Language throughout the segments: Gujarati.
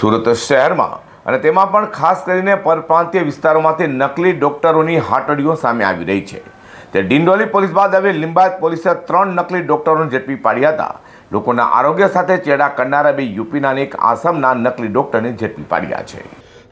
સુરત શહેરમાં. અને તેમાં પણ ખાસ કરીને પરપ્રાંતીય વિસ્તારોમાંથી નકલી ડોક્ટરોની હાટડીઓ સામે આવી રહી છે. તે ડિંડોલી પોલીસ બાદ હવે લિંબાયત પોલીસે ત્રણ નકલી ડોક્ટરોને ઝડપી પાડ્યા હતા. લોકોના આરોગ્ય સાથે ચેડા કરનારા બે યુપીના અને એક આસામના નકલી ડોક્ટરને ઝડપી પાડ્યા છે.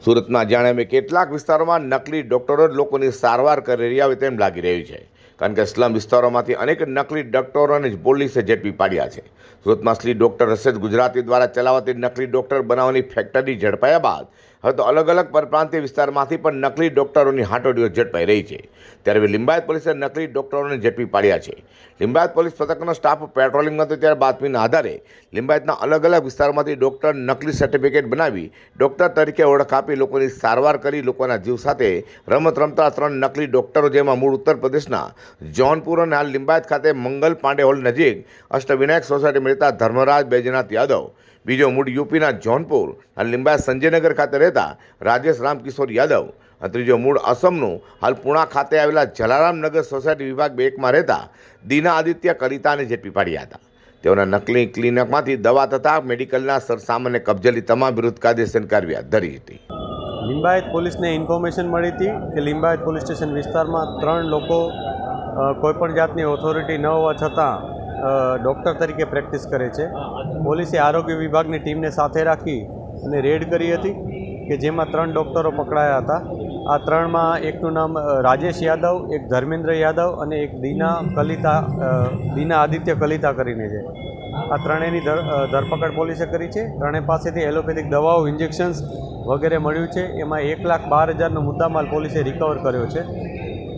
સુરતમાં જાણે કેટલાક વિસ્તારોમાં નકલી ડોક્ટરો લોકોની સારવાર કરી રહ્યા હોય તેમ લાગી રહ્યું છે. કારણ કે સ્લમ વિસ્તારોમાંથી અનેક નકલી ડોક્ટરોને જ પોલીસે ઝડપી પાડ્યા છે. સુરતમાં શ્રી ડોક્ટર હશે ગુજરાતી દ્વારા ચલાવાતી નકલી ડોક્ટર બનાવવાની ફેક્ટરી ઝડપાયા બાદ હવે તો અલગ અલગ પરપ્રાંતીય વિસ્તારમાંથી પણ નકલી ડોક્ટરોની હાટોડીઓ ઝડપાઈ રહી છે. ત્યારે લિંબાયત પોલીસે નકલી ડોક્ટરોને ઝડપી પાડ્યા છે. લિંબાયત પોલીસ પથકનો સ્ટાફ પેટ્રોલિંગમાં હતો ત્યારે બાતમીના આધારે લિંબાયતના અલગ અલગ વિસ્તારમાંથી ડોક્ટર નકલી સર્ટિફિકેટ બનાવી ડોક્ટર તરીકે ઓળખ આપી લોકોની સારવાર કરી લોકોના જીવ સાથે રમત રમતા ત્રણ નકલી ડોક્ટરો જેમાં મૂળ ઉત્તર પ્રદેશના જૌનપુર અને હાલ લિંબાયત ખાતે મંગલ પાંડે હોલ નજીક અષ્ટવિનાયક સોસાયટી મળતા ધર્મરાજ બૈજનાથ યાદવ બીજો મૂળ યુપીના જૌનપુર અને લિંબાયત સંજયનગર ખાતે રહેતા રાજેશ રામકિશોર યાદવ અને ત્રીજો મૂળ અસમનું હાલ પુણા ખાતે આવેલા જલારામનગર સોસાયટી વિભાગ બેકમાં રહેતા દીના આદિત્ય કલિતાને ઝડપી પાડ્યા હતા. તેઓના નકલી ક્લિનિકમાંથી દવા તથા મેડિકલના સરસામાનને કબજેલી તમામ વિરુદ્ધ કાયદેસર કાર્યવાહી ધરી હતી. લિંબાયત પોલીસને ઇન્ફોર્મેશન મળી હતી કે લિંબાયત પોલીસ સ્ટેશન વિસ્તારમાં ત્રણ લોકો કોઈપણ જાતની ઓથોરિટી ન હોવા છતાં ડૉક્ટર તરીકે પ્રેક્ટિસ કરે છે. પોલીસે આરોગ્ય વિભાગની ટીમને સાથે રાખી અને રેડ કરી હતી કે જેમાં ત્રણ ડૉક્ટરો પકડાયા હતા. આ ત્રણમાં એકનું નામ રાજેશ યાદવ એક ધર્મેન્દ્ર યાદવ અને એક દીના કલિતા દીના આદિત્ય કલિતા કરીને છે. આ ત્રણેયની ધર ધરપકડ પોલીસે કરી છે. ત્રણેય પાસેથી એલોપેથિક દવાઓ ઇન્જેક્શન્સ વગેરે મળ્યું છે. એમાં એક લાખ બાર હજારનો મુદ્દામાલ પોલીસે રિકવર કર્યો છે.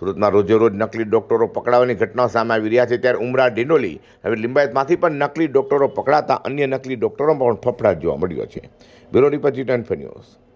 સુરતમાં રોજેરોજ નકલી ડોક્ટરો પકડાવાની ઘટનાઓ સામે આવી રહ્યા છે. ત્યારે ઉમરા ડિંડોલી હવે લિંબાયતમાંથી પણ નકલી ડોક્ટરો પકડાતા અન્ય નકલી ડોક્ટરો પણ ફફડાટ જોવા મળ્યો છે. Bureau report G ten news.